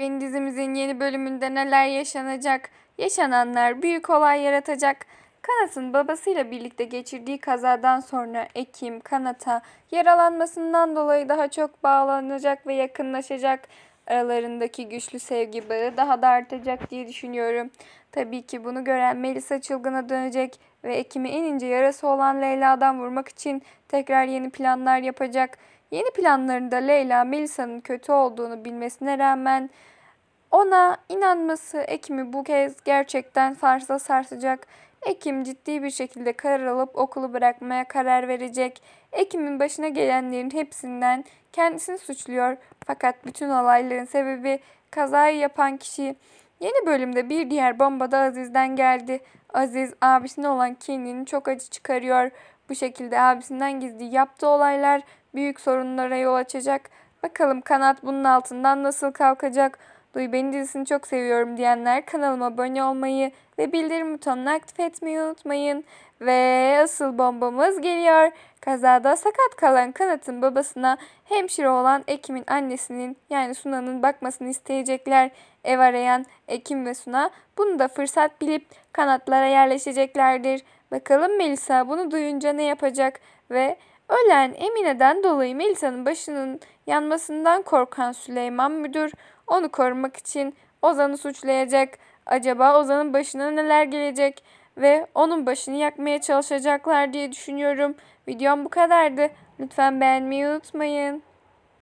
Bugün dizimizin yeni bölümünde neler yaşanacak? Yaşananlar büyük olay yaratacak. Kanat'ın babasıyla birlikte geçirdiği kazadan sonra Ekim, Kanat'a yaralanmasından dolayı daha çok bağlanacak ve yakınlaşacak. Aralarındaki güçlü sevgi bağı daha da artacak diye düşünüyorum. Tabii ki bunu gören Melisa çılgına dönecek ve Ekim'i en ince yarası olan Leyla'dan vurmak için tekrar yeni planlar yapacak. Yeni planlarında Leyla Melisa'nın kötü olduğunu bilmesine rağmen ona inanması Ekim'i bu kez gerçekten farsa sarsacak. Ekim ciddi bir şekilde karar alıp okulu bırakmaya karar verecek. Ekim'in başına gelenlerin hepsinden kendisini suçluyor. Fakat bütün olayların sebebi kazayı yapan kişi. Yeni bölümde bir diğer bomba da Aziz'den geldi. Aziz abisine olan kinini çok acı çıkarıyor. Bu şekilde abisinden gizli yaptığı olaylar büyük sorunlara yol açacak. Bakalım Kanat bunun altından nasıl kalkacak? Duy Beni dizisini çok seviyorum diyenler kanalıma abone olmayı ve bildirim butonunu aktif etmeyi unutmayın. Ve asıl bombamız geliyor. Kazada sakat kalan Kanat'ın babasına hemşire olan Ekim'in annesinin yani Suna'nın bakmasını isteyecekler. Ev arayan Ekim ve Suna bunu da fırsat bilip kanatlara yerleşeceklerdir. Bakalım Melisa bunu duyunca ne yapacak ve ölen Emine'den dolayı Melisa'nın başının yanmasından korkan Süleyman müdür onu korumak için Ozan'ı suçlayacak. Acaba Ozan'ın başına neler gelecek ve onun başını yakmaya çalışacaklar diye düşünüyorum. Videom bu kadardı. Lütfen beğenmeyi unutmayın.